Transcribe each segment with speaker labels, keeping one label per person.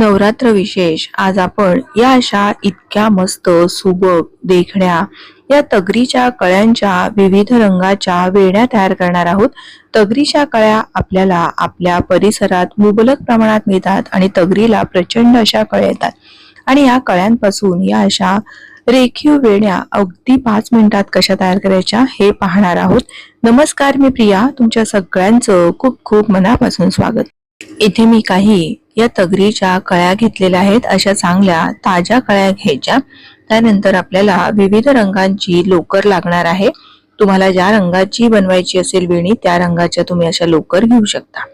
Speaker 1: नवरात्र विशेष. आज आपण या अशा इतक्या मस्त सुबक देखण्या या तगरीच्या कळ्यांच्या विविध रंगाच्या वेण्या तयार करणार आहोत. तगरीच्या कळ्या आपल्याला आपल्या परिसरात मुबलक प्रमाणात मिळतात आणि तगरीला प्रचंड अशा कळ्या येतात. आणि या कळ्यांपासून या अशा रेखीव वेण्या अगदी पाच मिनिटात कशा तयार करायच्या हे पाहणार आहोत. नमस्कार मी प्रिया तुमच्या सगळ्यांचं खूप खूप मनापासून स्वागत. इथे मी काही या तगरीच्या कळ्या घेतलेल्या आहेत अशा चांगल्या ताज्या कळ्या घ्यायच्या. त्यानंतर आपल्याला विविध रंगांची लोकर लागणार आहे. तुम्हाला ज्या रंगाची बनवायची असेल वेणी त्या रंगाच्या तुम्ही अशा लोकर घेऊ शकता.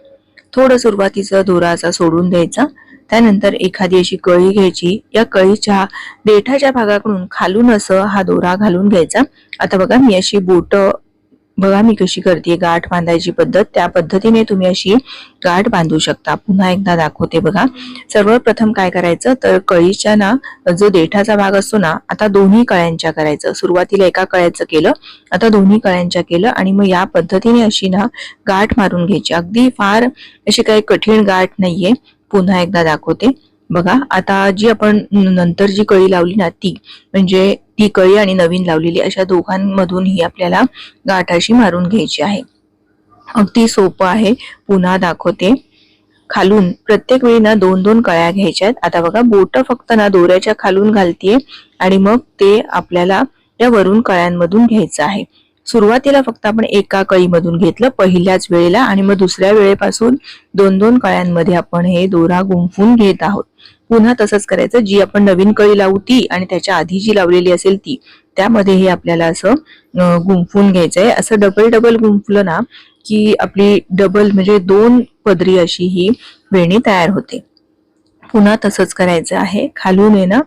Speaker 1: थोडं सुरुवातीचं दोराचा सोडून द्यायचा. त्यानंतर एखादी अशी कळी घ्यायची. या कळीच्या देठाच्या भागाकडून खालून असं हा दोरा घालून घ्यायचा. आता बघा मी अशी बोट बघा मी कशी करते गाठ बांधायची पद्धत. त्या पद्धतीने तुम्ही अशी गाठ बांधू शकता. पुन्हा एकदा दाखवते बघा. सर्वप्रथम काय करायचं? तर कळीच्या ना जो देठाचा भाग असतो ना आता दोन्ही कळ्यांच्या करायचं. सुरुवातीला एका कळ्याचं केलं आता दोन्ही कळ्यांच्या केलं आणि मग या पद्धतीने अशी ना गाठ मारून घ्यायची. अगदी फार अशी काही कठीण गाठ नाहीये. पुन्हा एकदा दाखवते. बघा आता जी आपण नंतर जी कळी लावली ना ती म्हणजे ती कळी आणि नवीन लावलेली अशा दोघांमधून ही आपल्याला गाठाशी मारून घ्यायची आहे. अगदी सोपं आहे. पुन्हा दाखवते. खालून प्रत्येक वेळी ना दोन दोन कळ्या घ्यायच्या आहेत आता बघा बोट फक्त ना दोऱ्याच्या खालून घालतीये आणि मग ते आपल्याला त्या वरून कळ्यांमधून घ्यायचं आहे. सुरुवातीला फक्त आपण एका कळीमधून घेतलं पहिल्याच वेळेला आणि मग दुसऱ्या वेळेपासून दोन दोन कळ्यांमध्ये आपण हे दोरा गुंफून घेत आहोत. पुन्हा तसंच करायचं जी आपण नवीन कळी लावू ती आणि त्याच्या आधी जी लावलेली असेल ती त्यामध्ये हे आपल्याला असं गुंफून घ्यायचंय. असं डबल डबल गुंफलं ना की आपली डबल म्हणजे दोन पदरी अशी ही वेणी तयार होते. पुन्हा तसंच करायचं आहे. खालून आहे ना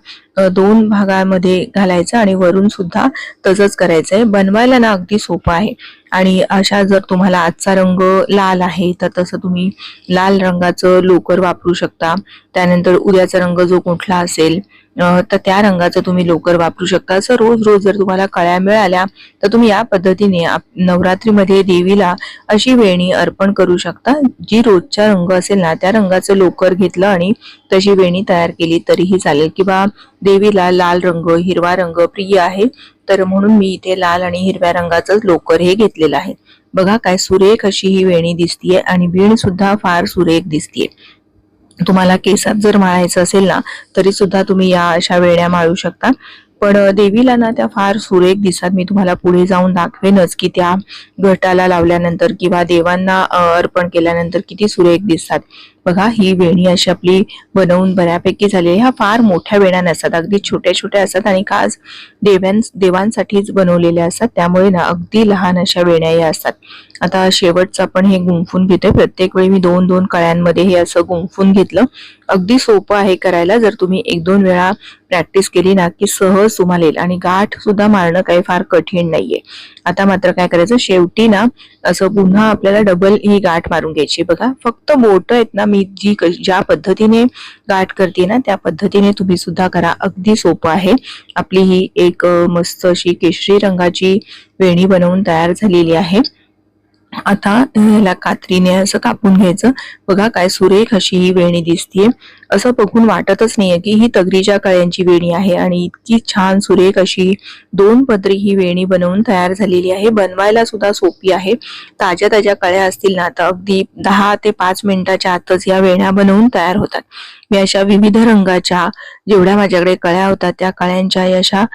Speaker 1: दोन भागामध्ये घालायचं आणि वरून सुद्धा तसंच करायचं आहे बनवायला ना अगदी सोपं आहे. आणि अशा जर तुम्हाला आजचा रंग लाल आहे तर तसं तुम्ही लाल रंगाचं लोकर वापरू शकता. त्यानंतर उद्याचा रंग जो कुठला असेल तर त्या रंगाचं तुम्ही लोकर वापरू शकता. असं रोज रोज जर तुम्हाला कळ्या मिळाल्या तर तुम्ही या पद्धतीने नवरात्रीमध्ये देवीला अशी वेणी अर्पण करू शकता. जी रोजचा रंग असेल ना त्या रंगाचं लोकर घेतलं आणि तशी वेणी तयार केली तरीही चालेल. किंवा देवीला लाल रंग हिरवा रंग प्रिय आहे. तर म्हणून मी इथे लाल आणि हिरव्या रंगाचं लोकर हे घेतलेलं आहे. बघा काय सुरेख अशी ही वेणी दिसतीये आणि वीण सुद्धा फार सुरेख दिसतीये. तुम्हाला केसात जर माळायचं असेल ना तरी सुद्धा तुम्ही या अशा वेण्या माळू शकता. पण देवीला ना त्या फार सुरेख दिसतात. मी तुम्हाला पुढे जाऊन दाखवेनच की त्या घटाला लावल्यानंतर किंवा देवांना अर्पण केल्यानंतर किती सुरेख दिसतात. बघा ही वेणी अशी आपली बनवून बऱ्यापैकी झाली ह्या फार मोठ्या वेण्या नसतात अगदी छोट्या छोट्या असतात आणि खास देव्यां देवांसाठीच बनवलेल्या असतात. त्यामुळे ना अगदी लहान अशा वेण्या या असतात. आता शेवटचं आपण हे गुंफून घेतोय. प्रत्येक वेळी मी दोन दोन कळ्यांमध्ये हे असं गुंफून घेतलं. अगदी सोपं आहे करायला. जर तुम्ही एक दोन वेळा प्रॅक्टिस केली ना की सहज तुम्हाला येईल. आणि गाठ सुद्धा मारणं काही फार कठीण नाहीये. आता मात्र काय करायचं? शेवटी ना असं पुन्हा आपल्याला डबल ही गाठ मारून घ्यायची बघा फक्त बोट आहेत ना मी जी ज्या पद्धतीने गाठ करते ना त्या पद्धतीने तुम्ही सुद्धा करा. अगदी सोपं आहे. आपली ही एक मस्त अशी केशरी रंगाची वेणी बनवून तयार झालेली आहे. आता ह्याला कात्रीने असं कापून घ्यायचं. बघा काय सुरेख अशी ही वेणी दिसतीये. असं बघून वाटतच नाहीये की ही तगरीच्या कळ्यांची वेणी आहे आणि इतकी छान सुरेख अशी दोन पदरी ही वेणी बनवून तयार झालेली आहे. बनवायला सुद्धा सोपी आहे. ताज्या ताज्या कळ्या असतील ना तर अगदी दहा ते पाच मिनिटाच्या आतच या वेण्या बनवून तयार होतात. मी अशा विविध रंगाच्या जेवढ्या माझ्याकडे कळ्या होतात त्या कळ्यांच्या अशा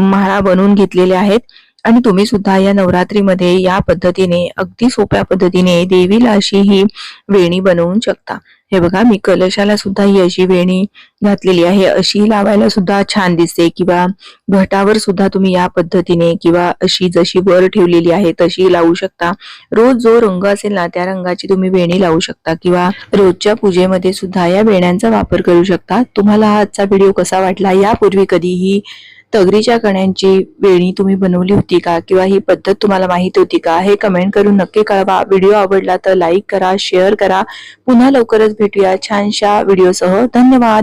Speaker 1: माळा बनवून घेतलेल्या आहेत. आणि तुम्ही सुद्धा या नवरात्रीमध्ये या पद्धतीने अगदी सोप्या पद्धतीने देवीला अशी ही वेणी बनवून शकता. हे बघा मी कलशाला सुद्धा ही अशी वेणी घातलेली आहे. अशी लावायला सुद्धा छान दिसते किंवा घटावर सुद्धा तुम्ही या पद्धतीने किंवा अशी जशी वर ठेवलेली आहे तशी लावू शकता. रोज जो रंग असेल ना त्या रंगाची तुम्ही वेणी लावू शकता किंवा रोजच्या पूजेमध्ये सुद्धा या वेण्यांचा वापर करू शकता. तुम्हाला आजचा व्हिडिओ कसा वाटला यापूर्वी कधीही तगरीच्या कण्यांची वेणी तुम्ही बनवली होती का? किंवा ही पद्धत तुम्हाला माहिती होती का? हे कमेंट करून नक्की कळवा. व्हिडिओ आवडला तर लाईक करा शेअर करा. पुन्हा लवकरच भेटूया छानशा व्हिडिओसह धन्यवाद.